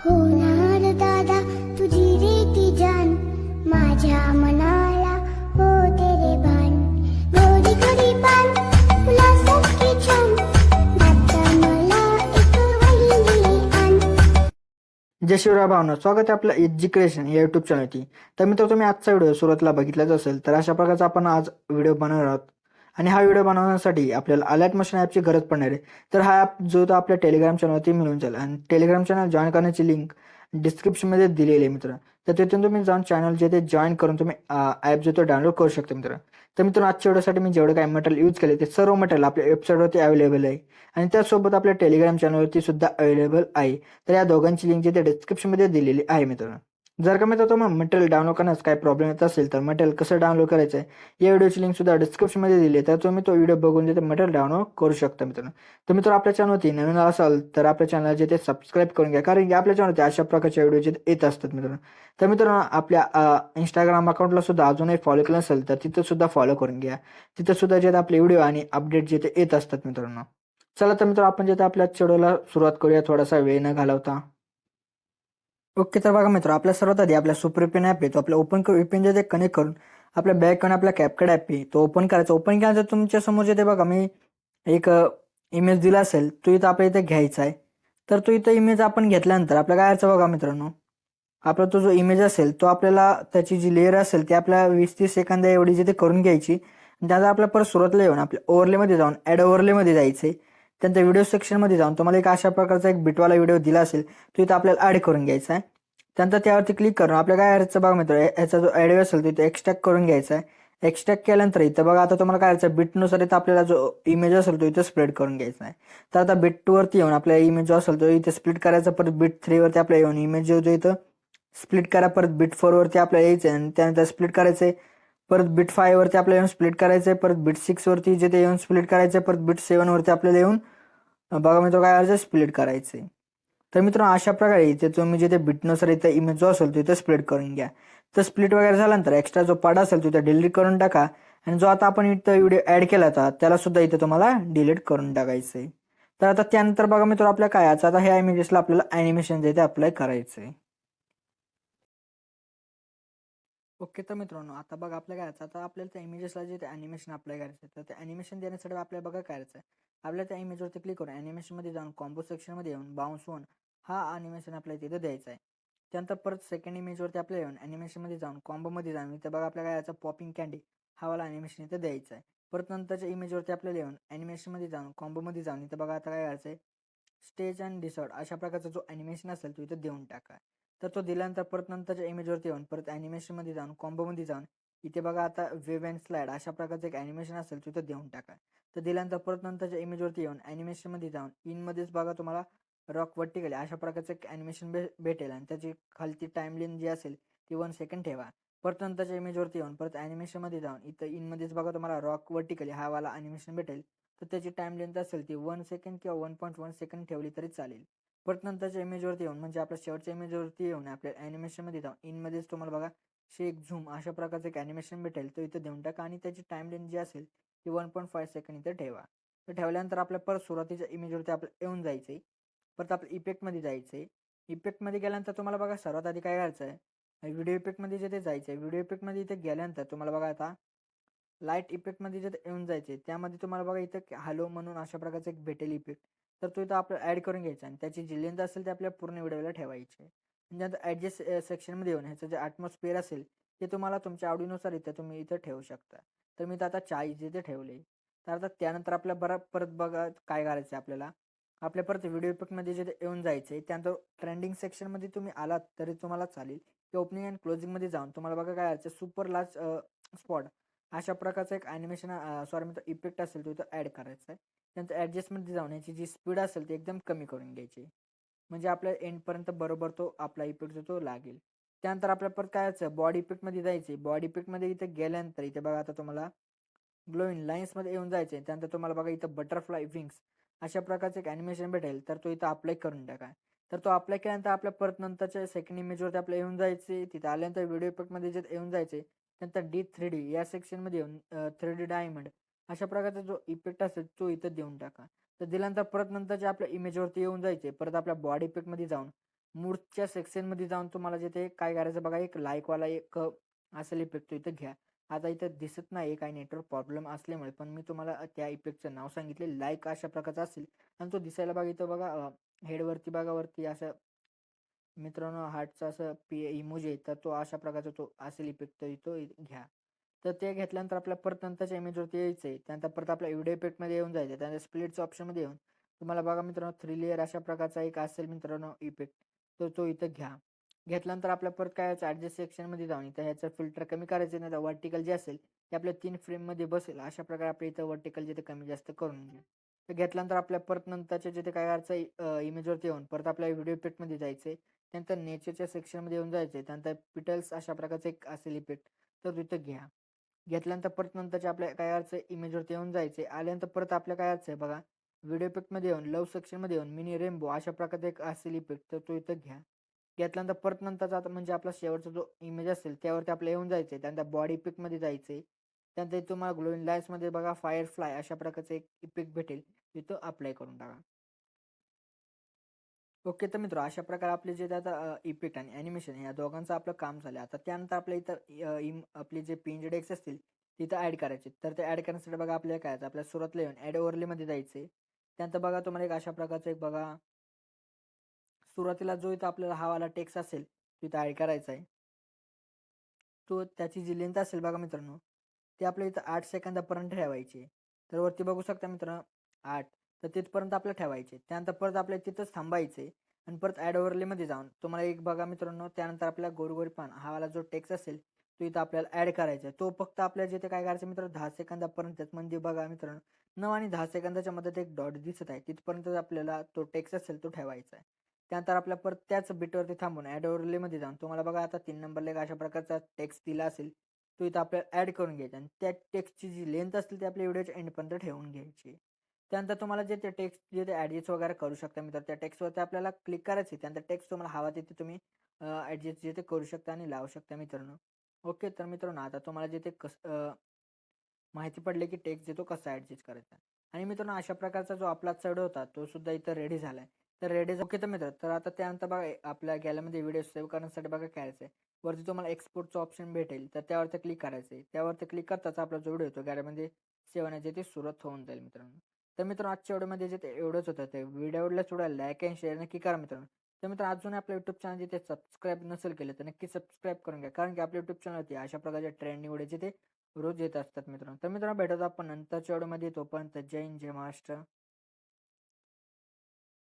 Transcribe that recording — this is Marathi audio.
होणार दादा तुझी रे जान माझ्या मनाला होते रे भान. गोरी गोरी पान फुलासारखी छान. आता मला एक वहिनी आण. जय शिवराय भावना स्वागत आहे आपलं एज्युकेशन या युट्यूब चॅनलची तर मित्र तुम्ही आजचा व्हिडिओ सुरुवातीला बघितलाच असेल तर अशा प्रकारचा आपण आज व्हिडिओ बनवणार आहोत. आणि हा व्हिडिओ बनवण्यासाठी आपल्याला अलर्ट मशीन ॲपची गरज पडणार आहे. तर हा ॲप जो तो आपल्या टेलिग्राम चॅनलवरती मिळून जाईल आणि टेलिग्राम चॅनल जॉईन करण्याची लिंक डिस्क्रिप्शनमध्ये दिलेली आहे मित्र. तर तिथून तुम्ही जाऊन चॅनल जे ते जॉईन करून तुम्ही ॲप जो तो डाउनलोड करू शकता मित्र. तर मित्रांनो आजच्या व्हिडिओसाठी मी जेवढं काही मटेरियल यूज केले ते सर्व मटेरियल आपल्या वेबसाईटवरती अवेलेबल आहे. आणि त्यासोबत आपल्या टेलिग्राम चॅनलवरती सुद्धा अवेलेबल आहे. तर या दोघांची लिंक जिथे डिस्क्रिप्शनमध्ये दिलेली आहे मित्रांनो. जर का मित्र तुम्हाला मटेरियल डाउनलोड करण्यास काय प्रॉब्लेम येत असेल तर मटेरियल कसं डाउनलोड करायचं आहे या व्हिडिओची लिंक सुद्धा डिस्क्रिप्शनमध्ये दिली आहे. तर तुम्ही तो व्हिडिओ बघून तिथे मटेरियल डाउनलोड करू शकता मित्रांनो. तर मित्र आपल्या चॅनलवरती नवीन असाल तर आपल्या चॅनल जे ते सबस्क्राईब करून घ्या. कारण की आपल्या चॅनलवरती अशा प्रकारच्या व्हिडिओ जे येत असतात मित्रांनो. तर मित्रांनो आपल्या इंस्टाग्राम अकाउंटला सुद्धा अजूनही फॉलो केलं असेल तर तिथं सुद्धा फॉलो करून घ्या. तिथं सुद्धा जे आपले व्हिडिओ आणि अपडेट जे ते येत असतात मित्रांनो. चला तर मित्र आपण जे आपल्या चॅनलला सुरुवात करूया. थोडासा वेळ न घालवता. ओके तर बघा मित्र आपल्या सर्वात आधी आपल्या सुपरपेन ॲप आहे तो आपल्या ओपन करू जे ते कनेक्ट करून आपल्या बॅक आणि आपल्या कॅपकड ॲप आहे तो ओपन करायचा. ओपन केल्यानंतर तुमच्यासमोर जे ते बघा मी एक इमेज दिला असेल तो इथं आपल्या इथे घ्यायचा आहे. तर तो इथं इमेज आपण घेतल्यानंतर आपल्या काय यायचं बघा मित्रांनो आपला तो जो इमेज असेल तो आपल्याला त्याची जी लेअर असेल ती आपल्या वीस तीस सेकंद एवढी जिथे करून घ्यायची आणि त्याचा आपल्या परत सुरुवातीला येऊन आपल्या ओव्हरलेमध्ये जाऊन ॲड ओव्हरलेमध्ये आहे त्यानंतर व्हिडिओ सेक्शनमध्ये जाऊन तुम्हाला एक अशा प्रकारचा एक बिटवाला व्हिडिओ दिला असेल तो इथं आपल्याला ॲड करून घ्यायचा आहे. त्यानंतर त्यावरती क्लिक करून आपल्या काय यायचं बघा मित्र याचा जो ॲड असेल तो इथे एक्स्ट्रॅक्ट करून घ्यायचा आहे. एक्स्ट्रॅक्ट केल्यानंतर इथं बघा आता तुम्हाला काय करायचं बिटनुसार इथं आपल्याला जो इमेज असेल तो इथं स्प्रेड करून घ्यायचा आहे. तर आता बिट टूवरती येऊन आपल्या इमेज जो असेल तो इथे स्प्लिट करायचा परत बिट थ्रीवरती आपल्याला येऊन इमेज जो जो इथं स्प्लिट करा परत बिट फोरवरती आपल्याला यायचं आहे आणि त्यानंतर स्प्लिट करायचं आहे परत बिट फायवरती आपल्याला येऊन स्प्लिट करायचं आहे परत बिट सिक्सवरती जे ते येऊन स्प्लिट करायचं आहे परत बिट सेवनवरती आपल्याला येऊन बघा मित्र काय करायचं स्प्लिट करायचं आहे तर मित्रांनो अशा प्रकारे इथे तुम्ही जिथे बिटनुसार इथं इमेज जो असेल तो इथं स्प्लिट करून घ्या. तर स्प्लिट वगैरे झाल्यानंतर एक्स्ट्रा जो पाडा असेल तो इथं डिलीट करून टाका आणि जो आता आपण इथं व्हिडिओ ॲड केला होता त्याला सुद्धा इथे तुम्हाला डिलीट करून टाकायचं आहे तर आता त्यानंतर बघा मित्र आपल्या काय आता ह्या इमेजेसला आपल्याला ॲनिमेशन जे ते अप्लाय करायचं आहे ओके. तर मित्रांनो आता बघा आपल्या काय आता आपल्याला त्या इमेजेसला जे ते ॲनिमेशन अप्लाय करायचं आहे तर ते ॲनिमेशन देण्यासाठी आपल्याला बघा करायचं आहे. आपल्याला त्या इमेजवरती क्लिक करून ॲनिमेशनमध्ये जाऊन कॉम्बो सेक्शनमध्ये येऊन बाउन्स होऊन हा ॲनिमेशन आपल्याला तिथं द्यायचा आहे. त्यानंतर परत सेकंड इमेजवरती आपल्याला येऊन ॲनिमेशनमध्ये जाऊन कॉम्बोमध्ये जाऊन इथं बघा आपल्या काय याचा पॉपिंग कॅन्डी हा वाला ॲनिमेशन इथं द्यायचा आहे. परत नंतरच्या इमेजवरती आपल्याला येऊन ॲनिमेशनमध्ये जाऊन कॉम्बोमध्ये जाऊन इथं बघा आता काय करायचं आहे. स्टेज अँड डिसॉर्ड अशा प्रकारचा जो ॲनिमेशन असेल तो इथं देऊन टाका. तर तो दिल्यानंतर परत नंतरच्या इमेजवरती येऊन परत ॲनिमेशनमध्ये जाऊन कॉम्बोमध्ये जाऊन इथे बघा आता वेव अँड स्लाइड अशा प्रकारचं एक ॲनिमेशन असेल तिथं देऊन टाका. तर दिल्यानंतर परत नंतरच्या इमेजवरती येऊन ॲनिमेशनमध्ये जाऊन इनमध्येच बघा तुम्हाला रॉक वर्टिकली अशा प्रकारचं एक ॲनिमेशन भेटेल आणि त्याची खालची टाईमलाईन जी असेल ती वन सेकंड ठेवा. परत नंतरच्या इमेजवरती येऊन परत ॲनिमेशनमध्ये जाऊन इथं इनमध्येच बघा तुम्हाला रॉक वर्टिकली हा वाला ॲनिमेशन भेटेल. तर त्याची टाईम लेंथ असेल ती वन सेकंड किंवा वन पॉईंट वन सेकंड ठेवली तरी चालेल. परत नंतरच्या इमेजवरती येऊन म्हणजे आपल्या शेवटच्या इमेजवरती येऊन आपल्या ॲनिमेशनमध्ये जाऊन इनमध्येच तुम्हाला बघा शेक झूम अशा प्रकारचं एक ॲनिमेशन भेटेल तो इथं देऊन टाका आणि त्याची टाईम लेन जी असेल ती वन पॉईंट फाय सेकंड इथं ठेवा. तर ठेवल्यानंतर आपल्या परत सुरुवातीच्या इमेजवरती आपलं येऊन जायचं आहे परत आपलं इफेक्टमध्ये जायचं आहे इफेक्टमध्ये गेल्यानंतर तुम्हाला बघा सर्वात आधी काय करायचं आहे व्हिडिओ इफेक्टमध्ये जिथे जायचं आहे व्हिडिओ इफेक्टमध्ये इथे गेल्यानंतर तुम्हाला बघा आता लाइट इफेक्टमध्ये जे येऊन जायचे त्यामध्ये तुम्हाला बघा इथं हॅलो म्हणून अशा प्रकारचा एक भेटेल इफेक्ट. तर तो इथं आपलं ॲड करून घ्यायचा आणि त्याची जी लेंथ असेल ते आपल्या पूर्ण व्हिडिओला ठेवायची. म्हणजे आता ॲडजस्ट सेक्शनमध्ये येऊन ह्याचं जे ॲटमॉस्फिअर असेल ते तुम्हाला तुमच्या आवडीनुसार इथं तुम्ही इथं ठेवू शकता. तर मी तर आता चाळीस इथे ठेवले. तर आता त्यानंतर आपल्या बरा परत बघा काय करायचं आहे आपल्याला. आपल्या परत व्हिडिओ इफेक्टमध्ये जे येऊन जायचं आहे त्यानंतर ट्रेंडिंग सेक्शनमध्ये तुम्ही आलात तरी तुम्हाला चालेल. की ओपनिंग अँड क्लोजिंगमध्ये जाऊन तुम्हाला बघा काय करायचं सुपर लार्ज स्पॉट. अशा प्रकारचं एक ॲनिमेशन सॉरी तो इफेक्ट असेल तो इथं ॲड करायचा आहे त्यानंतर ॲडजस्टमेंट जाऊन जी स्पीड असेल ती एकदम कमी करून घ्यायची. म्हणजे आपल्या एंडपर्यंत बरोबर तो आपला इफेक्ट जो तो लागेल. त्यानंतर आपल्या परत काय यायचं? बॉडी इफेक्टमध्ये जायचे बॉडी इफेक्टमध्ये इथे गेल्यानंतर इथे बघा आता तुम्हाला ग्लोइंग लाईन्समध्ये येऊन जायचं आहे त्यानंतर तुम्हाला बघा इथं बटरफ्लाय विंग्स अशा प्रकारचं एक ॲनिमेशन भेटेल. तर तो इथं अप्लाय करून टाका. तर तो अप्लाय केल्यानंतर आपल्या परत नंतरच्या सेकंड इमेजवरती आपल्या येऊन जायचे तिथे आल्यानंतर व्हिडिओ इफेक्टमध्ये जे येऊन जायचे त्यानंतर डी थ्री डी या सेक्शनमध्ये येऊन थ्री डी डायमंड अशा प्रकारचा जो इफेक्ट असेल तो इथं देऊन टाका. तर दिल्यानंतर परत नंतरच्या आपल्या इमेजवरती येऊन जायचे परत आपल्या बॉडी इफेक्टमध्ये जाऊन मूडच्या सेक्शनमध्ये जाऊन तुम्हाला जिथे काय करायचं बघा एक लाईकवाला एक असेल इफेक्ट तो इथं घ्या. आता इथं दिसत नाही काही नेटवर्क प्रॉब्लेम असल्यामुळे पण मी तुम्हाला त्या इफेक्टचं नाव सांगितले. लाईक अशा प्रकारचा असेल आणि तो दिसायला बघा इथं बघा हेडवरती बघा वरती असं मित्रांनो हार्टचा असं पी इमोजी आहे तर तो अशा प्रकारचा तो असेल इफेक्ट तर तो घ्या. तर ते घेतल्यानंतर आपल्या परत नंतरच्या इमेजवरती यायचं आहे त्यानंतर परत आपल्या व्हिडिओ इफेक्टमध्ये येऊन जायचं त्यानंतर स्प्लिटच्या ऑप्शनमध्ये येऊन तुम्हाला बघा मित्रांनो थ्री लेअर अशा प्रकारचा एक असेल मित्रांनो इफेक्ट तर तो इथं घ्या. घेतल्यानंतर आपल्या परत काय ॲडजस्ट सेक्शनमध्ये जाऊन इथं ह्याचं फिल्टर कमी करायचं नाही तर वर्टिकल जे असेल ते आपल्या तीन फ्रेममध्ये बसेल. अशा प्रकारे आपल्या इथं वर्टिकल जिथे कमी जास्त करून घ्या. तर घेतल्यानंतर आपल्या परत नंतरच्या जिथे काय करायचं इमेजवरती येऊन परत आपल्या व्हिडिओ इफेक्टमध्ये जायचं आहे त्यानंतर नेचरच्या सेक्शनमध्ये येऊन जायचं त्यानंतर पिटल्स अशा प्रकारचं एक असेल इफेक्ट तर तिथं घ्या. घेतल्यानंतर परत नंतरच्या आपल्या काय अर्थ इमेजवरती येऊन जायचे आल्यानंतर परत आपल्या काय अर्थ आहे बघा व्हिडिओ इफेक्टमध्ये येऊन लव सेक्शनमध्ये येऊन मिनी रेनबो अशा प्रकारचा एक असेल इफेक्ट तर तो इथं घ्या. घेतल्यानंतर परत नंतरचा आता म्हणजे आपला शेवटचा जो इमेज असेल त्यावरती आपल्याला येऊन जायचं आहे त्यानंतर बॉडी इफेक्टमध्ये जायचं आहे त्यानंतर तुम्हाला ग्लोईंग लाईट्समध्ये बघा फायर फ्लाय अशा प्रकारचं एक इफेक्ट भेटेल. तिथं अप्लाय करून टाका. ओके तर मित्र अशा प्रकारे आपले जे आता इफेक्ट आणि ॲनिमेशन या दोघांचं आपलं काम झालं आता त्यानंतर आपल्या इथं इम आपले जे पिंजड एक्स असतील तिथं ॲड करायचे. तर ते ॲड करण्यासाठी बघा आपल्याला काय आपल्या सुरुवातला येऊन ॲड ओव्हरलेमध्ये जायचे त्यानंतर बघा तुम्हाला एक अशा प्रकारचं एक बघा सुरुवातीला जो इथं आपल्याला हावाला टेक्स असेल तो इथं ॲड करायचा आहे. तो त्याची जी लेंथ असेल बघा मित्रांनो ती आपल्या इथं आठ सेकंदापर्यंत ठेवायची तर वरती बघू शकता मित्रांनो आठ. तर तिथपर्यंत आपल्याला ठेवायचे. त्यानंतर परत आपल्या तिथंच थांबायचे आणि परत ॲड ओव्हरलेमध्ये जाऊन. तुम्हाला एक बघा मित्रांनो त्यानंतर आपल्या गोरगोरी पान हा वाला जो टेक्स असेल तो इथं आपल्याला ॲड करायचा. आहे तो फक्त आपल्याला जिथे काय करायचं मित्र दहा सेकंदापर्यंतच म्हणजे बघा मित्रांनो नऊ आणि दहा सेकंदाच्या मध्ये एक डॉट दिसत आहे. तिथपर्यंत आपल्याला तो टेक्स असेल तो ठेवायचा आहे. त्यानंतर आपल्या परत त्याच बिटवरती थांबून ॲड ओव्हरलेमध्ये जाऊन तुम्हाला बघा आता तीन नंबरला एक अशा प्रकारचा टेक्स्ट दिला असेल तो इथं आपल्याला ॲड करून घ्यायचा आणि त्या टेक्स्टची जी लेंथ असेल ती आपल्या व्हिडिओच्या एंडपर्यंत ठेवून घ्यायची. त्यानंतर तुम्हाला जे ते टेक्स्ट जे ते ॲडजस्ट वगैरे करू शकता मित्र त्या टेक्स्टवरती आपल्याला क्लिक करायचे त्यानंतर टेक्स्ट तुम्हाला हवा तिथे तुम्ही ॲडजस्ट जे ते करू शकता आणि लावू शकता मित्रांनो. ओके तर मित्रांनो आता तुम्हाला जे ते कस माहिती पडले की टेक्स्ट जे तो कसा ॲडजस्ट करायचा. आणि मित्रांनो अशा प्रकारचा जो आपला चढ होता तो सुद्धा इथं रेडी झाला आहे तर रेडी ओके तर मित्र तर आता त्यानंतर बघा आपल्या गॅलरीमध्ये व्हिडिओ सेव्ह करण्यासाठी बघा करायचं आहे. वरती तुम्हाला एक्सपोर्टचं ऑप्शन भेटेल. तर त्यावरती क्लिक करायचं आहे. त्यावरती क्लिक करताच आपला जो व्हिडिओ होतो गॅलरीमध्ये सेव्ह होण्याची ती सुरुवात होऊन जाईल मित्रांनो. तर मित्रांनो आजच्या व्हिडिओमध्ये जे ते एवढंच होतं. ते व्हिडिओला थोडा लाईक अँड शेअर नक्की करा मित्रांनो. तर मित्र अजून आपल्या युट्यूब चॅनल जिथे सबस्क्राईब नसेल केलं तर नक्की सबस्क्राईब करून घ्या. कारण की आपल्या युट्यूब चॅनलवरती अशा प्रकारचे ट्रेंडिंग व्हिडिओ ते रोज येत असतात मित्रांनो. तर मित्रांनो भेटत आपण नंतरच्या व्हिडिओमध्ये. तोपर्यंत जय हिंद जय महाराष्ट्र.